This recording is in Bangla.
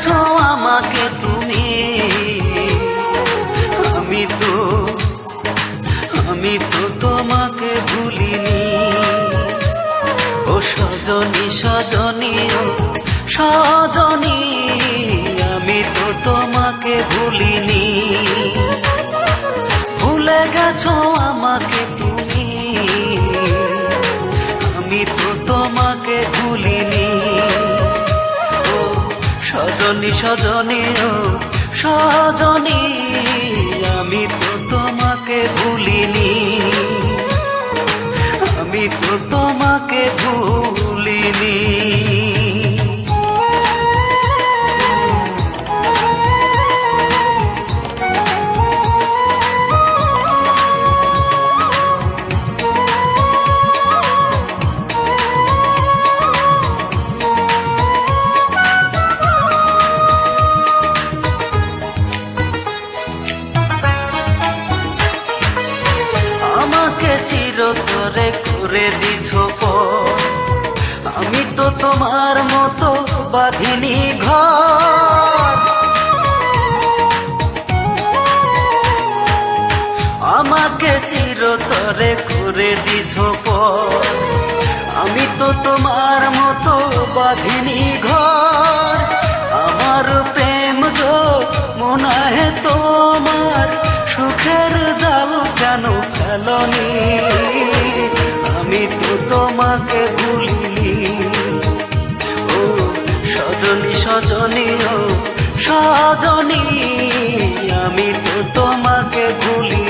করেছ আমাকে তুমি? আমি তো আমি তো তোমাকে ভুলিনি। ও সজনী সজনী সজনী, আমি তো তোমাকে ভুলিনি। ভুলে গেছ আমাকে সজনী ও সজনী আমি তো তোমাকে ভুলিনি। আমি তো তোমাকে ভুলিনি। চিরতরে করে দিছ আমি তো তোমার মতো বাঁধিনি ঘর। আমাকে চিরতরে করে দিছ আমি তো তোমার মতো বাঁধিনি ঘর। আমার প্রেম গো, মনে তোমার সুখের জাল কেন ফেলনি আমি তো তোমাকে ভুলিনি। ও সজনী সজনী ও সজনী আমি তো তোমাকে ভুলিনি।